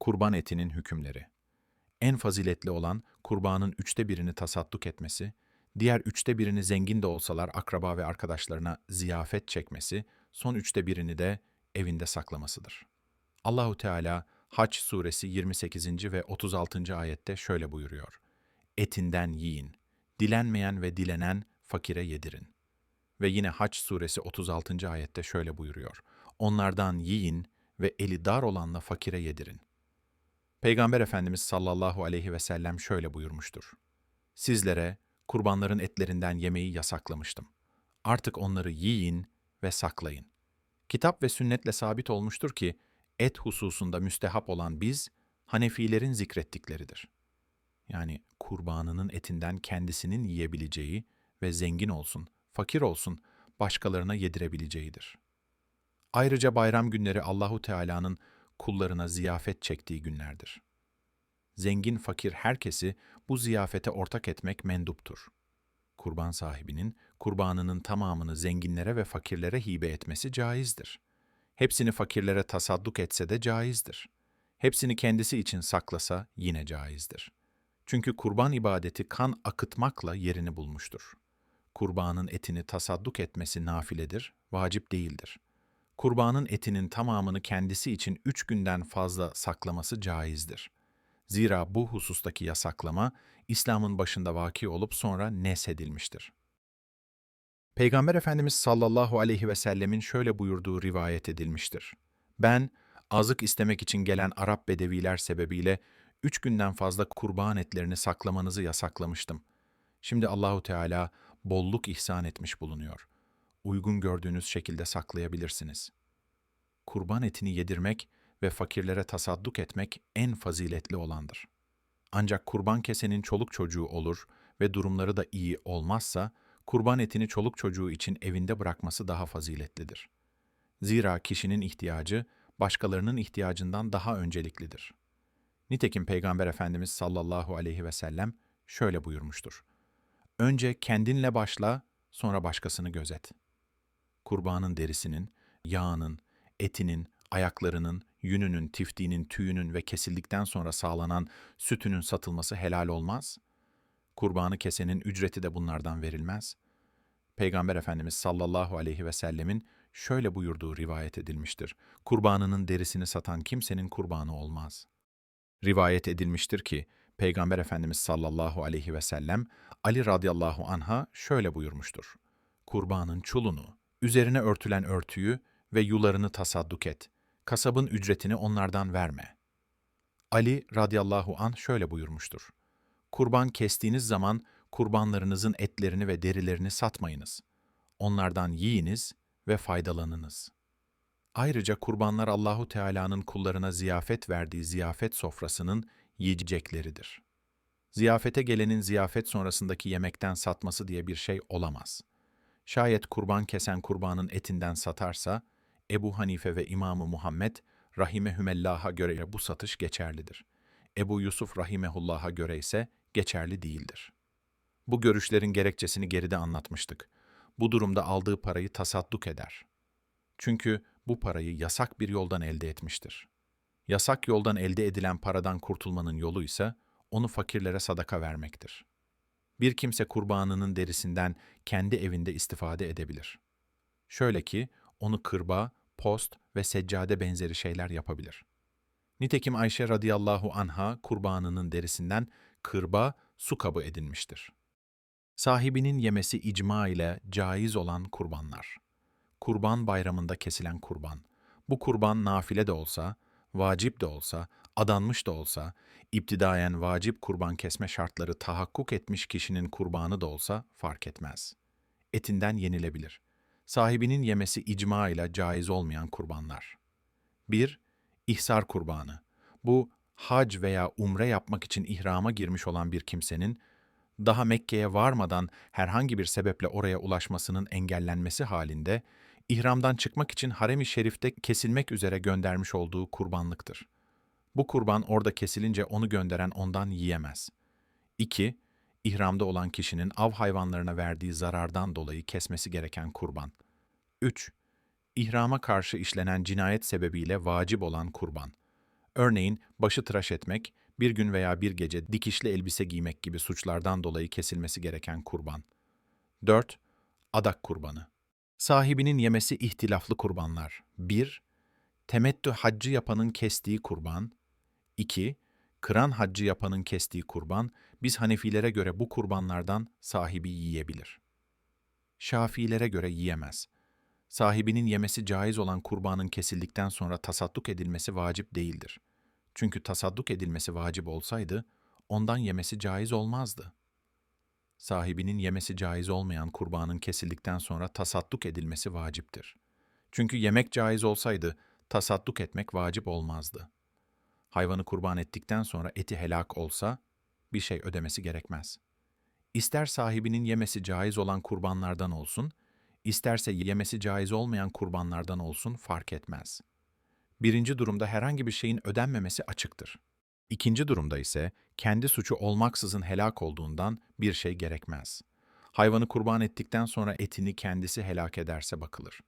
Kurban etinin hükümleri. En faziletli olan kurbanın üçte birini tasadduk etmesi, diğer üçte birini zengin de olsalar akraba ve arkadaşlarına ziyafet çekmesi, son üçte birini de evinde saklamasıdır. Allahu Teala Haç suresi 28. ve 36. ayette şöyle buyuruyor. Etinden yiyin, dilenmeyen ve dilenen fakire yedirin. Ve yine Haç suresi 36. ayette şöyle buyuruyor. Onlardan yiyin ve eli dar olanla fakire yedirin. Peygamber Efendimiz sallallahu aleyhi ve sellem şöyle buyurmuştur. Sizlere kurbanların etlerinden yemeyi yasaklamıştım. Artık onları yiyin ve saklayın. Kitap ve sünnetle sabit olmuştur ki et hususunda müstehap olan biz Hanefilerin zikrettikleridir. Yani kurbanının etinden kendisinin yiyebileceği ve zengin olsun, fakir olsun başkalarına yedirebileceğidir. Ayrıca bayram günleri Allahu Teala'nın kullarına ziyafet çektiği günlerdir. Zengin fakir herkesi bu ziyafete ortak etmek menduptur. Kurban sahibinin kurbanının tamamını zenginlere ve fakirlere hibe etmesi caizdir. Hepsini fakirlere tasadduk etse de caizdir. Hepsini kendisi için saklasa yine caizdir. Çünkü kurban ibadeti kan akıtmakla yerini bulmuştur. Kurbanın etini tasadduk etmesi nafiledir, vacip değildir. Kurbanın etinin tamamını kendisi için üç günden fazla saklaması caizdir. Zira bu husustaki yasaklama, İslam'ın başında vaki olup sonra nesedilmiştir. Peygamber Efendimiz sallallahu aleyhi ve sellemin şöyle buyurduğu rivayet edilmiştir. Ben, azık istemek için gelen Arap bedeviler sebebiyle üç günden fazla kurban etlerini saklamanızı yasaklamıştım. Şimdi Allahu Teala bolluk ihsan etmiş bulunuyor. Uygun gördüğünüz şekilde saklayabilirsiniz. Kurban etini yedirmek ve fakirlere tasadduk etmek en faziletli olandır. Ancak kurban kesenin çoluk çocuğu olur ve durumları da iyi olmazsa, kurban etini çoluk çocuğu için evinde bırakması daha faziletlidir. Zira kişinin ihtiyacı başkalarının ihtiyacından daha önceliklidir. Nitekim Peygamber Efendimiz sallallahu aleyhi ve sellem şöyle buyurmuştur. Önce kendinle başla, sonra başkasını gözet. Kurbanın derisinin, yağının, etinin, ayaklarının, yününün, tiftiğinin, tüyünün ve kesildikten sonra sağlanan sütünün satılması helal olmaz. Kurbanı kesenin ücreti de bunlardan verilmez. Peygamber Efendimiz sallallahu aleyhi ve sellemin şöyle buyurduğu rivayet edilmiştir. Kurbanının derisini satan kimsenin kurbanı olmaz. Rivayet edilmiştir ki, Peygamber Efendimiz sallallahu aleyhi ve sellem Ali radıyallahu anha şöyle buyurmuştur. Kurbanın çulunu, üzerine örtülen örtüyü ve yularını tasadduk et. Kasabın ücretini onlardan verme. Ali radıyallahu an şöyle buyurmuştur. Kurban kestiğiniz zaman kurbanlarınızın etlerini ve derilerini satmayınız. Onlardan yiyiniz ve faydalanınız. Ayrıca kurbanlar Allahu Teala'nın kullarına ziyafet verdiği ziyafet sofrasının yiyecekleridir. Ziyafete gelenin ziyafet sonrasındaki yemekten satması diye bir şey olamaz. Şayet kurban kesen kurbanın etinden satarsa, Ebu Hanife ve İmamı Muhammed rahimehümellah'a göre bu satış geçerlidir. Ebu Yusuf rahimehullah'a göre ise geçerli değildir. Bu görüşlerin gerekçesini geride anlatmıştık. Bu durumda aldığı parayı tasadduk eder. Çünkü bu parayı yasak bir yoldan elde etmiştir. Yasak yoldan elde edilen paradan kurtulmanın yolu ise onu fakirlere sadaka vermektir. Bir kimse kurbanının derisinden kendi evinde istifade edebilir. Şöyle ki onu kırba, post ve seccade benzeri şeyler yapabilir. Nitekim Ayşe radıyallahu anha kurbanının derisinden kırba, su kabı edinmiştir. Sahibinin yemesi icma ile caiz olan kurbanlar. Kurban bayramında kesilen kurban. Bu kurban nafile de olsa, vacip de olsa, adanmış da olsa, iptidayen vacip kurban kesme şartları tahakkuk etmiş kişinin kurbanı da olsa fark etmez. Etinden yenilebilir. Sahibinin yemesi icma ile caiz olmayan kurbanlar. 1. İhsar kurbanı. Bu, hac veya umre yapmak için ihrama girmiş olan bir kimsenin, daha Mekke'ye varmadan herhangi bir sebeple oraya ulaşmasının engellenmesi halinde, ihramdan çıkmak için harem-i şerifte kesilmek üzere göndermiş olduğu kurbanlıktır. Bu kurban orada kesilince onu gönderen ondan yiyemez. 2. İhramda olan kişinin av hayvanlarına verdiği zarardan dolayı kesmesi gereken kurban. 3. İhrama karşı işlenen cinayet sebebiyle vacip olan kurban. Örneğin başı tıraş etmek, bir gün veya bir gece dikişli elbise giymek gibi suçlardan dolayı kesilmesi gereken kurban. 4. Adak kurbanı. Sahibinin yemesi ihtilaflı kurbanlar. 1. Temettü haccı yapanın kestiği kurban. 2. Kıran haccı yapanın kestiği kurban, biz Hanefilere göre bu kurbanlardan sahibi yiyebilir. Şafilere göre yiyemez. Sahibinin yemesi caiz olan kurbanın kesildikten sonra tasadduk edilmesi vacip değildir. Çünkü tasadduk edilmesi vacip olsaydı, ondan yemesi caiz olmazdı. Sahibinin yemesi caiz olmayan kurbanın kesildikten sonra tasadduk edilmesi vaciptir. Çünkü yemek caiz olsaydı, tasadduk etmek vacip olmazdı. Hayvanı kurban ettikten sonra eti helak olsa, bir şey ödemesi gerekmez. İster sahibinin yemesi caiz olan kurbanlardan olsun, isterse yemesi caiz olmayan kurbanlardan olsun fark etmez. Birinci durumda herhangi bir şeyin ödenmemesi açıktır. İkinci durumda ise kendi suçu olmaksızın helak olduğundan bir şey gerekmez. Hayvanı kurban ettikten sonra etini kendisi helak ederse bakılır.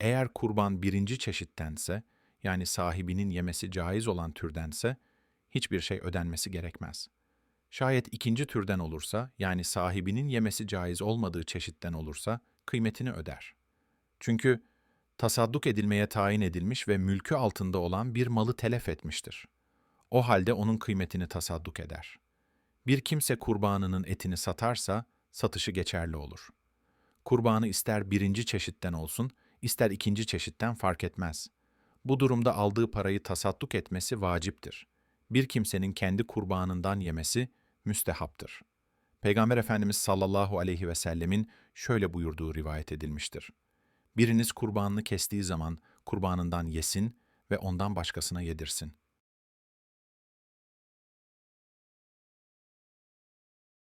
Eğer kurban birinci çeşittense, yani sahibinin yemesi caiz olan türdense, hiçbir şey ödenmesi gerekmez. Şayet ikinci türden olursa, yani sahibinin yemesi caiz olmadığı çeşitten olursa, kıymetini öder. Çünkü tasadduk edilmeye tayin edilmiş ve mülkü altında olan bir malı telef etmiştir. O halde onun kıymetini tasadduk eder. Bir kimse kurbanının etini satarsa, satışı geçerli olur. Kurbanı ister birinci çeşitten olsun, ister ikinci çeşitten fark etmez. Bu durumda aldığı parayı tasadduk etmesi vaciptir. Bir kimsenin kendi kurbanından yemesi müstehaptır. Peygamber Efendimiz sallallahu aleyhi ve sellemin şöyle buyurduğu rivayet edilmiştir. Biriniz kurbanını kestiği zaman kurbanından yesin ve ondan başkasına yedirsin.